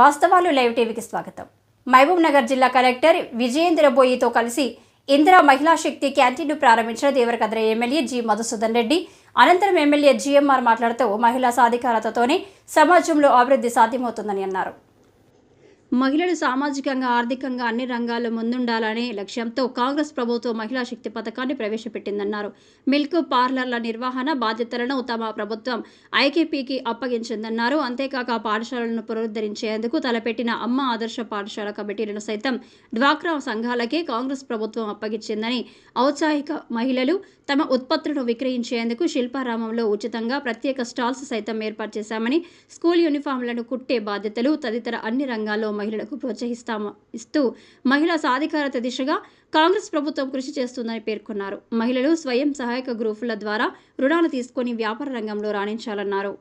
వాస్తవాలు లైవ్ టీవీకి స్వాగతం. మహబూబ్ నగర్ జిల్లా కలెక్టర్ విజయేంద్ర బోయితో కలిసి ఇందిరా మహిళా శక్తి క్యాంటీన్ను ప్రారంభించిన దేవరకద్ర ఎమ్మెల్యే జి మధుసూదన్ రెడ్డి అనంతరం ఎమ్మెల్యే జీఎంఆర్ మాట్లాడుతూ మహిళా సాధికారతతోనే సమాజంలో అభివృద్ధి సాధ్యమవుతుందని అన్నారు. మహిళలు సామాజికంగా ఆర్థికంగా అన్ని రంగాల్లో ముందుండాలనే లక్ష్యంతో కాంగ్రెస్ ప్రభుత్వం మహిళా శక్తి పథకాన్ని ప్రవేశపెట్టిందన్నారు. మిల్క్ పార్లర్ల నిర్వహణ బాధ్యతలను తమ ప్రభుత్వం ఐకేపీకి అప్పగించిందన్నారు. అంతేకాక పాఠశాలలను పునరుద్ధరించేందుకు తలపెట్టిన అమ్మ ఆదర్శ పాఠశాల కమిటీలను సైతం డ్వాక్రా సంఘాలకే కాంగ్రెస్ ప్రభుత్వం అప్పగించిందని ఔత్సాహిక మహిళలు తమ ఉత్పత్తులను విక్రయించేందుకు శిల్పారామంలో ఉచితంగా ప్రత్యేక స్టాల్స్ సైతం ఏర్పాటు చేశామని స్కూల్ యూనిఫామ్లను కుట్టే బాధ్యతలు తదితర అన్ని రంగాల్లో మహిళలకు ప్రోత్సహిస్తాము ఇస్తూ మహిళా సాధికారత దిశగా కాంగ్రెస్ ప్రభుత్వం కృషి చేస్తుందని పేర్కొన్నారు. మహిళలు స్వయం సహాయక గ్రూపుల ద్వారా రుణాలు తీసుకొని వ్యాపార రంగంలో రాణించాలన్నారు.